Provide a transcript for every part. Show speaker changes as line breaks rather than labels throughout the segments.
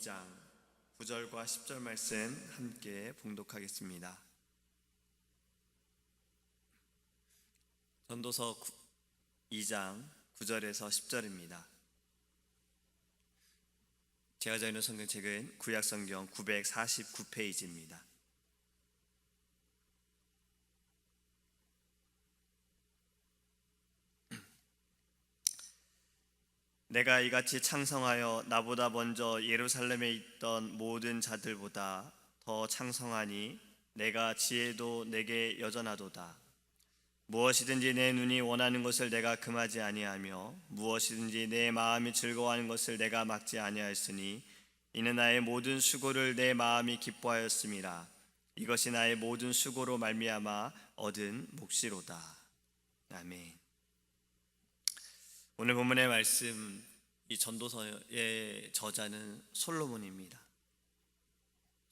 전도서 2장 9절과 10절 말씀 함께 봉독하겠습니다. 전도서 2장 9절에서 10절입니다. 제가 전하는 성경책은 구약 성경 949페이지입니다. 내가 이같이 창성하여 나보다 먼저 예루살렘에 있던 모든 자들보다 더 창성하니 내가 지혜도 내게 여전하도다. 무엇이든지 내 눈이 원하는 것을 내가 금하지 아니하며 무엇이든지 내 마음이 즐거워하는 것을 내가 막지 아니하였으니 이는 나의 모든 수고를 내 마음이 기뻐하였음이라. 이것이 나의 모든 수고로 말미암아 얻은 몫이로다. 아멘. 오늘 본문의 말씀 이 전도서의 저자는 솔로몬입니다.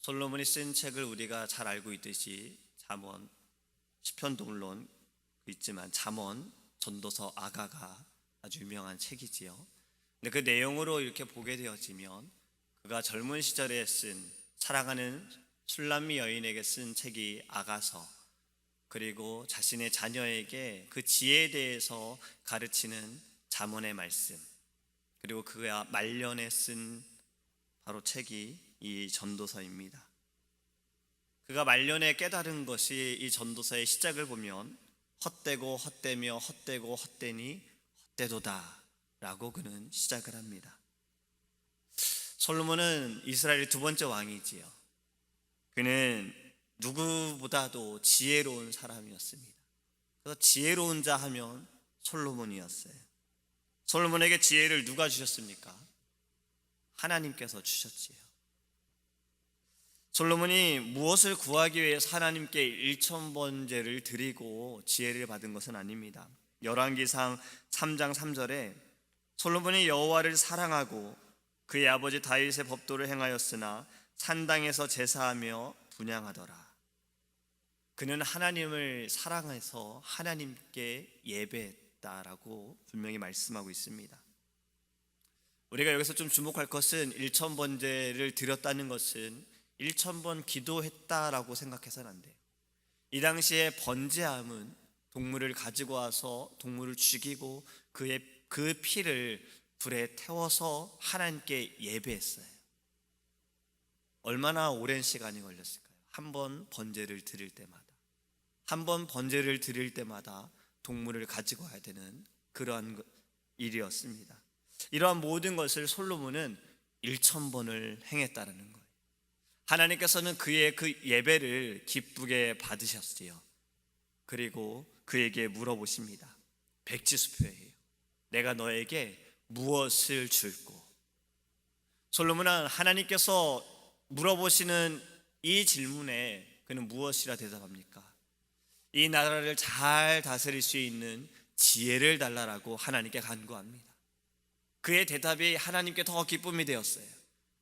솔로몬이 쓴 책을 우리가 잘 알고 있듯이 잠언, 시편도 물론 있지만 잠언, 전도서, 아가가 아주 유명한 책이지요. 근데 그 내용으로 이렇게 보게 되어지면 그가 젊은 시절에 쓴 사랑하는 술람미 여인에게 쓴 책이 아가서 그리고 자신의 자녀에게 그 지혜에 대해서 가르치는 잠언의 말씀 그리고 그가 말년에 쓴 바로 책이 이 전도서입니다. 그가 말년에 깨달은 것이 이 전도서의 시작을 보면 헛되고 헛되며 헛되고 헛되니 헛되도다라고 그는 시작을 합니다. 솔로몬은 이스라엘의 두 번째 왕이지요. 그는 누구보다도 지혜로운 사람이었습니다. 그래서 지혜로운 자 하면 솔로몬이었어요. 솔로몬에게 지혜를 누가 주셨습니까? 하나님께서 주셨지요. 솔로몬이 무엇을 구하기 위해서 하나님께 일천번제를 드리고 지혜를 받은 것은 아닙니다. 열왕기상 3장 3절에 솔로몬이 여호와를 사랑하고 그의 아버지 다윗의 법도를 행하였으나 산당에서 제사하며 분양하더라. 그는 하나님을 사랑해서 하나님께 예배했다 라고 분명히 말씀하고 있습니다. 우리가 여기서 좀 주목할 것은 일천 번제를 드렸다는 것은 일천 번 기도했다라고 생각해서는 안 돼요. 이 당시에 번제함은 동물을 가지고 와서 동물을 죽이고 그의 그 피를 불에 태워서 하나님께 예배했어요. 얼마나 오랜 시간이 걸렸을까요? 한 번 번제를 드릴 때마다 한 번 번제를 드릴 때마다 동물을 가지고 와야 되는 그러한 일이었습니다. 이러한 모든 것을 솔로몬은 1천 번을 행했다라는 거예요. 하나님께서는 그의 그 예배를 기쁘게 받으셨지요. 그리고 그에게 물어보십니다. 백지수표예요. 내가 너에게 무엇을 줄고? 솔로몬은 하나님께서 물어보시는 이 질문에 그는 무엇이라 대답합니까? 이 나라를 잘 다스릴 수 있는 지혜를 달라라고 하나님께 간구합니다. 그의 대답이 하나님께 더 기쁨이 되었어요.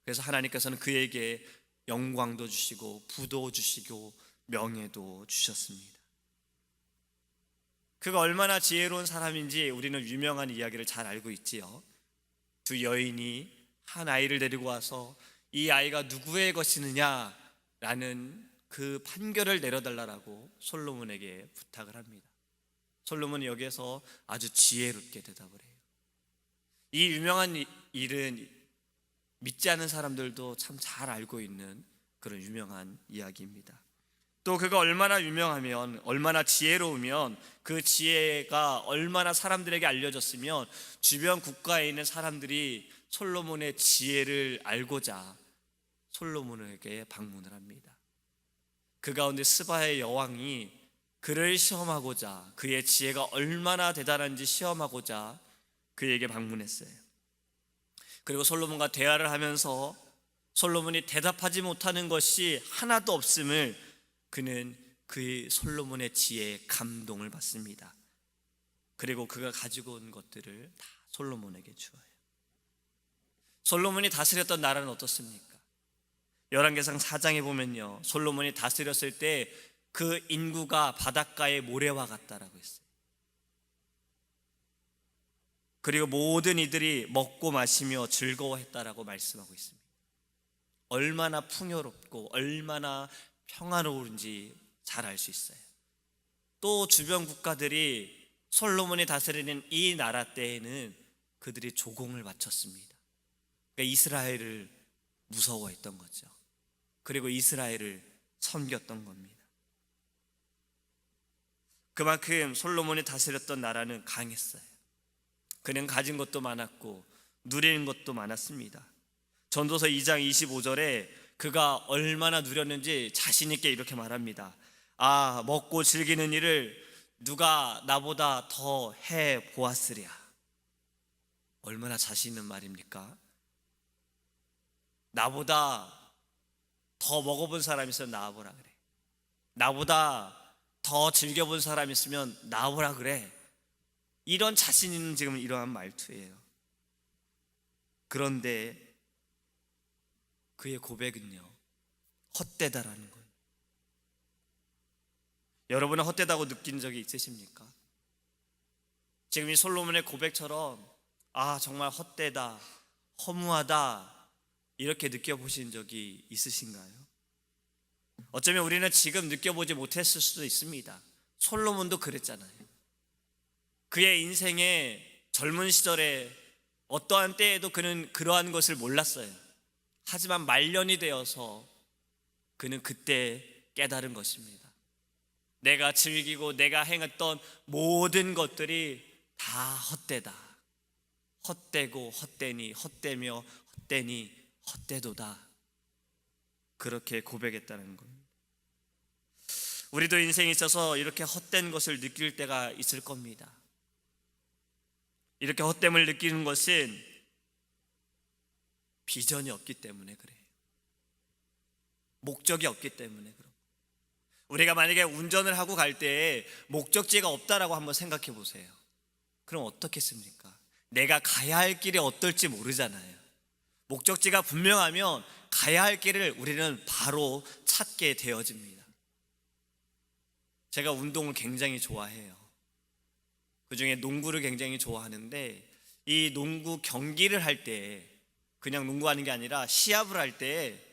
그래서 하나님께서는 그에게 영광도 주시고 부도 주시고 명예도 주셨습니다. 그가 얼마나 지혜로운 사람인지 우리는 유명한 이야기를 잘 알고 있지요. 두 여인이 한 아이를 데리고 와서 이 아이가 누구의 것이느냐라는 그 판결을 내려달라고 솔로몬에게 부탁을 합니다. 솔로몬이 여기에서 아주 지혜롭게 대답을 해요. 이 유명한 일은 믿지 않는 사람들도 참 잘 알고 있는 그런 유명한 이야기입니다. 또 그가 얼마나 유명하면 얼마나 지혜로우면 그 지혜가 얼마나 사람들에게 알려졌으면 주변 국가에 있는 사람들이 솔로몬의 지혜를 알고자 솔로몬에게 방문을 합니다. 그 가운데 스바의 여왕이 그를 시험하고자 그의 지혜가 얼마나 대단한지 시험하고자 그에게 방문했어요. 그리고 솔로몬과 대화를 하면서 솔로몬이 대답하지 못하는 것이 하나도 없음을 그는 그의 솔로몬의 지혜에 감동을 받습니다. 그리고 그가 가지고 온 것들을 다 솔로몬에게 주어요. 솔로몬이 다스렸던 나라는 어떻습니까? 열왕기상 4장에 보면요. 솔로몬이 다스렸을 때 그 인구가 바닷가의 모래와 같다라고 했어요. 그리고 모든 이들이 먹고 마시며 즐거워했다라고 말씀하고 있습니다. 얼마나 풍요롭고 얼마나 평화로운지 잘 알 수 있어요. 또 주변 국가들이 솔로몬이 다스리는 이 나라 때에는 그들이 조공을 바쳤습니다. 그러니까 이스라엘을 무서워했던 거죠. 그리고 이스라엘을 섬겼던 겁니다. 그만큼 솔로몬이 다스렸던 나라는 강했어요. 그는 가진 것도 많았고 누리는 것도 많았습니다. 전도서 2장 25절에 그가 얼마나 누렸는지 자신 있게 이렇게 말합니다. 아, 먹고 즐기는 일을 누가 나보다 더 해 보았으랴. 얼마나 자신 있는 말입니까? 나보다 더 먹어본 사람 있으면 나와보라 그래. 나보다 더 즐겨본 사람 있으면 나오라 그래. 이런 자신 있는 지금 이러한 말투예요. 그런데 그의 고백은요, 헛되다라는 거예요. 여러분은 헛되다고 느낀 적이 있으십니까? 지금 이 솔로몬의 고백처럼 아 정말 헛되다, 허무하다 이렇게 느껴보신 적이 있으신가요? 어쩌면 우리는 지금 느껴보지 못했을 수도 있습니다. 솔로몬도 그랬잖아요. 그의 인생의 젊은 시절에 어떠한 때에도 그는 그러한 것을 몰랐어요. 하지만 말년이 되어서 그는 그때 깨달은 것입니다. 내가 즐기고 내가 행했던 모든 것들이 다 헛되다. 헛되고 헛되니 헛되며 헛되니 헛되도다. 그렇게 고백했다는 겁니다. 우리도 인생에 있어서 이렇게 헛된 것을 느낄 때가 있을 겁니다. 이렇게 헛됨을 느끼는 것은 비전이 없기 때문에 그래요. 목적이 없기 때문에 그런 우리가 만약에 운전을 하고 갈때 목적지가 없다라고 한번 생각해 보세요. 그럼 어떻겠습니까? 내가 가야 할 길이 어떨지 모르잖아요. 목적지가 분명하면 가야 할 길을 우리는 바로 찾게 되어집니다. 제가 운동을 굉장히 좋아해요. 그 중에 농구를 굉장히 좋아하는데 이 농구 경기를 할 때 그냥 농구하는 게 아니라 시합을 할 때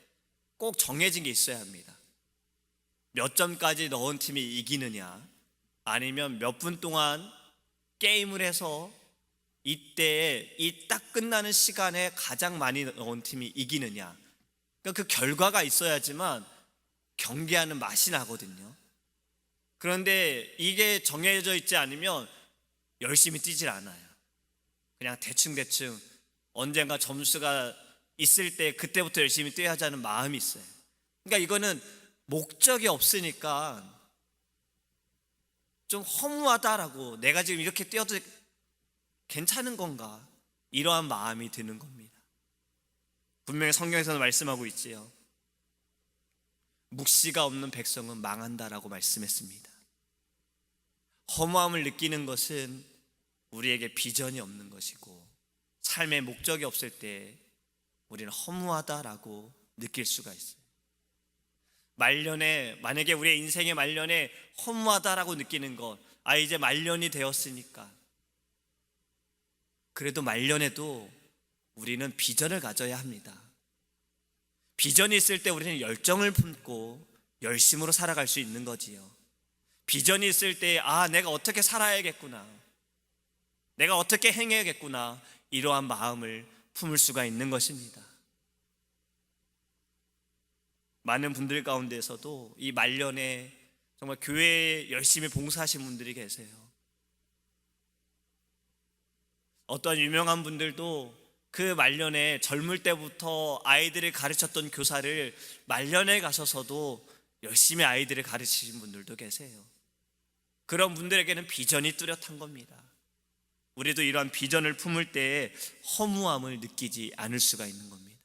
꼭 정해진 게 있어야 합니다. 몇 점까지 넣은 팀이 이기느냐 아니면 몇 분 동안 게임을 해서 이때에 이 딱 끝나는 시간에 가장 많이 넣은 팀이 이기느냐 그러니까 그 결과가 있어야지만 경기하는 맛이 나거든요. 그런데 이게 정해져 있지 않으면 열심히 뛰질 않아요. 그냥 대충대충 언젠가 점수가 있을 때 그때부터 열심히 뛰어야 하자는 마음이 있어요. 그러니까 이거는 목적이 없으니까 좀 허무하다라고 내가 지금 이렇게 뛰어도 괜찮은 건가 이러한 마음이 드는 겁니다. 분명히 성경에서는 말씀하고 있지요. 묵시가 없는 백성은 망한다라고 말씀했습니다. 허무함을 느끼는 것은 우리에게 비전이 없는 것이고 삶의 목적이 없을 때 우리는 허무하다라고 느낄 수가 있어요. 말년에 만약에 우리의 인생의 말년에 허무하다라고 느끼는 것, 아 이제 말년이 되었으니까 그래도 말년에도 우리는 비전을 가져야 합니다. 비전이 있을 때 우리는 열정을 품고 열심으로 살아갈 수 있는 거지요. 비전이 있을 때, 아, 내가 어떻게 살아야겠구나. 내가 어떻게 행해야겠구나. 이러한 마음을 품을 수가 있는 것입니다. 많은 분들 가운데서도 이 말년에 정말 교회에 열심히 봉사하신 분들이 계세요. 어떠한 유명한 분들도 그 말년에 젊을 때부터 아이들을 가르쳤던 교사를 말년에 가셔서도 열심히 아이들을 가르치신 분들도 계세요. 그런 분들에게는 비전이 뚜렷한 겁니다. 우리도 이러한 비전을 품을 때 허무함을 느끼지 않을 수가 있는 겁니다.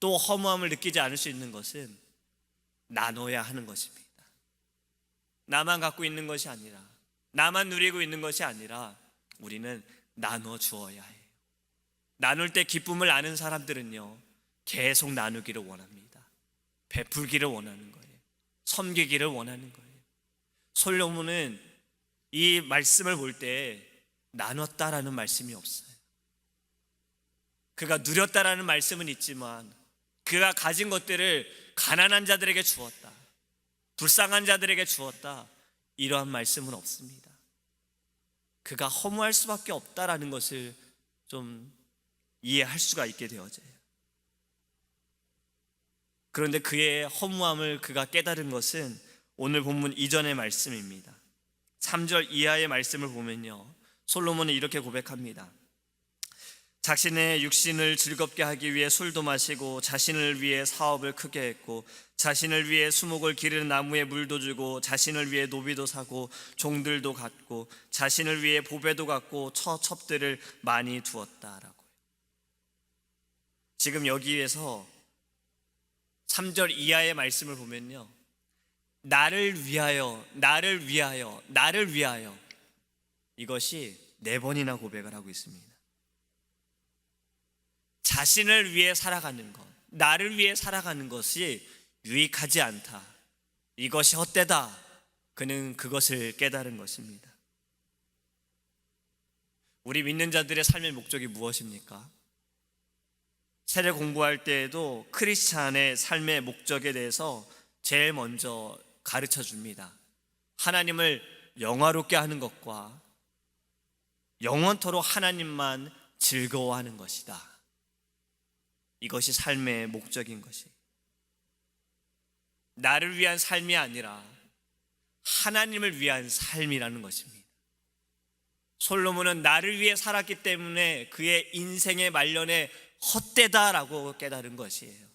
또 허무함을 느끼지 않을 수 있는 것은 나눠야 하는 것입니다. 나만 갖고 있는 것이 아니라 나만 누리고 있는 것이 아니라 우리는 나눠 주어야 해요. 나눌 때 기쁨을 아는 사람들은요 계속 나누기를 원합니다. 베풀기를 원하는 거예요. 섬기기를 원하는 거예요. 솔로몬은 이 말씀을 볼 때 나눴다라는 말씀이 없어요. 그가 누렸다라는 말씀은 있지만 그가 가진 것들을 가난한 자들에게 주었다. 불쌍한 자들에게 주었다. 이러한 말씀은 없습니다. 그가 허무할 수밖에 없다라는 것을 좀 이해할 수가 있게 되어져요. 그런데 그의 허무함을 그가 깨달은 것은 오늘 본문 이전의 말씀입니다. 3절 이하의 말씀을 보면요. 솔로몬은 이렇게 고백합니다. 자신의 육신을 즐겁게 하기 위해 술도 마시고 자신을 위해 사업을 크게 했고 자신을 위해 수목을 기르는 나무에 물도 주고 자신을 위해 노비도 사고 종들도 갖고 자신을 위해 보배도 갖고 처첩들을 많이 두었다라고요. 지금 여기에서 3절 이하의 말씀을 보면요. 나를 위하여, 나를 위하여, 나를 위하여 이것이 네 번이나 고백을 하고 있습니다. 자신을 위해 살아가는 것, 나를 위해 살아가는 것이 유익하지 않다. 이것이 헛되다. 그는 그것을 깨달은 것입니다. 우리 믿는 자들의 삶의 목적이 무엇입니까? 세례 공부할 때에도 크리스찬의 삶의 목적에 대해서 제일 먼저 가르쳐 줍니다. 하나님을 영화롭게 하는 것과 영원토록 하나님만 즐거워하는 것이다. 이것이 삶의 목적인 것이. 나를 위한 삶이 아니라 하나님을 위한 삶이라는 것입니다. 솔로몬은 나를 위해 살았기 때문에 그의 인생의 말년에 헛되다라고 깨달은 것이에요.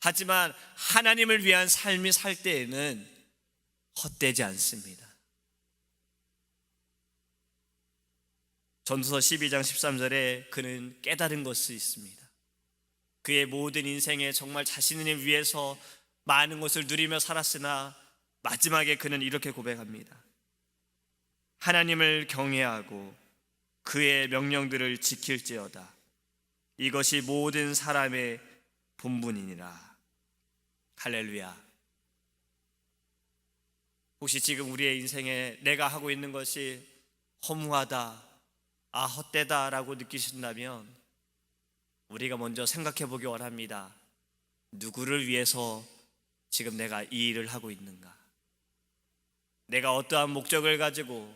하지만 하나님을 위한 삶이 살 때에는 헛되지 않습니다. 전도서 12장 13절에 그는 깨달은 것이 있습니다. 그의 모든 인생에 정말 자신을 위해서 많은 것을 누리며 살았으나 마지막에 그는 이렇게 고백합니다. 하나님을 경외하고 그의 명령들을 지킬지어다. 이것이 모든 사람의 본분이니라. 할렐루야. 혹시 지금 우리의 인생에 내가 하고 있는 것이 허무하다, 아, 헛되다라고 느끼신다면 우리가 먼저 생각해 보기 원합니다. 누구를 위해서 지금 내가 이 일을 하고 있는가? 내가 어떠한 목적을 가지고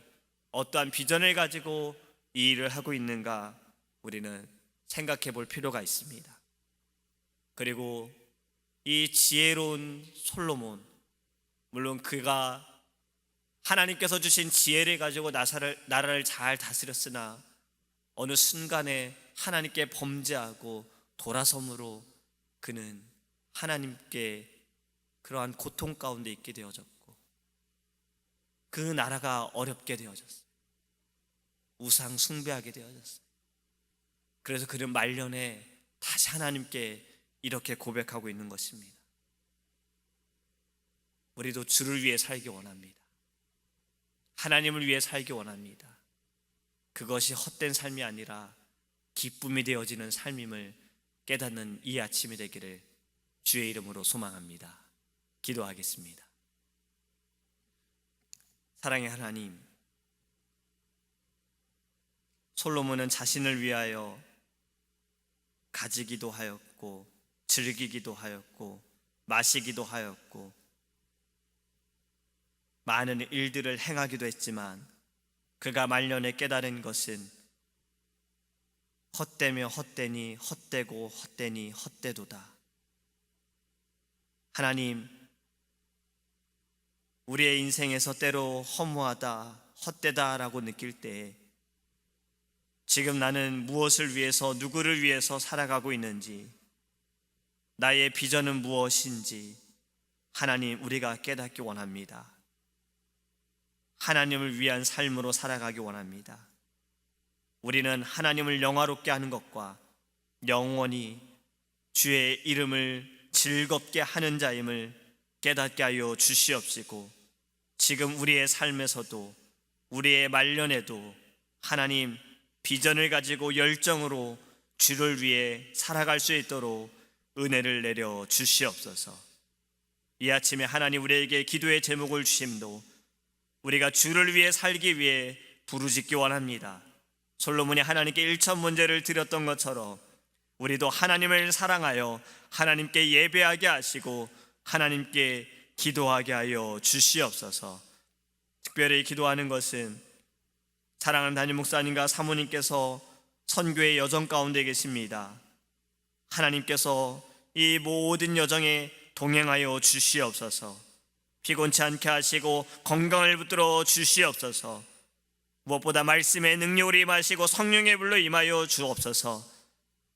어떠한 비전을 가지고 이 일을 하고 있는가? 우리는 생각해 볼 필요가 있습니다. 그리고 이 지혜로운 솔로몬, 물론 그가 하나님께서 주신 지혜를 가지고 나사를, 나라를 잘 다스렸으나 어느 순간에 하나님께 범죄하고 돌아섬으로 그는 하나님께 그러한 고통 가운데 있게 되어졌고 그 나라가 어렵게 되어졌어요. 우상 숭배하게 되어졌어요. 그래서 그는 말년에 다시 하나님께 이렇게 고백하고 있는 것입니다. 우리도 주를 위해 살기 원합니다. 하나님을 위해 살기 원합니다. 그것이 헛된 삶이 아니라 기쁨이 되어지는 삶임을 깨닫는 이 아침이 되기를 주의 이름으로 소망합니다. 기도하겠습니다. 사랑의 하나님, 솔로몬은 자신을 위하여 가지기도 하였고, 즐기기도 하였고, 마시기도 하였고, 많은 일들을 행하기도 했지만, 그가 말년에 깨달은 것은 헛되며 헛되니 헛되고 헛되니 헛되도다. 하나님, 우리의 인생에서 때로 허무하다, 헛되다라고 느낄 때 지금 나는 무엇을 위해서, 누구를 위해서 살아가고 있는지, 나의 비전은 무엇인지 하나님 우리가 깨닫기 원합니다. 하나님을 위한 삶으로 살아가기 원합니다. 우리는 하나님을 영화롭게 하는 것과 영원히 주의 이름을 즐겁게 하는 자임을 깨닫게 하여 주시옵시고 지금 우리의 삶에서도 우리의 말년에도 하나님 비전을 가지고 열정으로 주를 위해 살아갈 수 있도록 은혜를 내려 주시옵소서. 이 아침에 하나님 우리에게 기도의 제목을 주심도 우리가 주를 위해 살기 위해 부르짖기 원합니다. 솔로몬이 하나님께 일천 문제를 드렸던 것처럼 우리도 하나님을 사랑하여 하나님께 예배하게 하시고 하나님께 기도하게 하여 주시옵소서. 특별히 기도하는 것은 사랑하는 담임 목사님과 사모님께서 선교의 여정 가운데 계십니다. 하나님께서 이 모든 여정에 동행하여 주시옵소서. 피곤치 않게 하시고 건강을 붙들어 주시옵소서. 무엇보다 말씀의 능력을 임하시고 성령의 불로 임하여 주옵소서.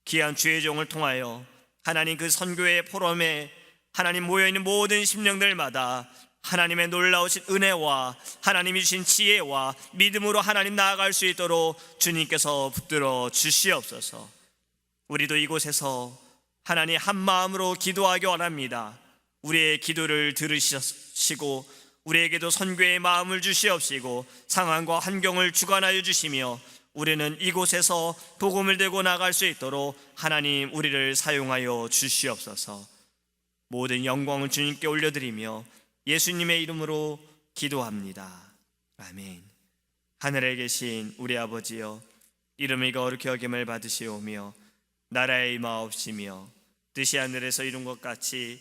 귀한 주의 종을 통하여 하나님 그 선교의 포럼에 하나님 모여 있는 모든 심령들마다 하나님의 놀라우신 은혜와 하나님이 주신 지혜와 믿음으로 하나님 나아갈 수 있도록 주님께서 붙들어 주시옵소서. 우리도 이곳에서 하나님 한 마음으로 기도하기 원합니다. 우리의 기도를 들으시고 우리에게도 선교의 마음을 주시옵시고 상황과 환경을 주관하여 주시며 우리는 이곳에서 복음을 들고 나갈 수 있도록 하나님 우리를 사용하여 주시옵소서. 모든 영광을 주님께 올려드리며 예수님의 이름으로 기도합니다. 아멘. 하늘에 계신 우리 아버지여 이름이 거룩히 여김을 받으시오며 나라의 임하옵시며 뜻이 하늘에서 이룬 것 같이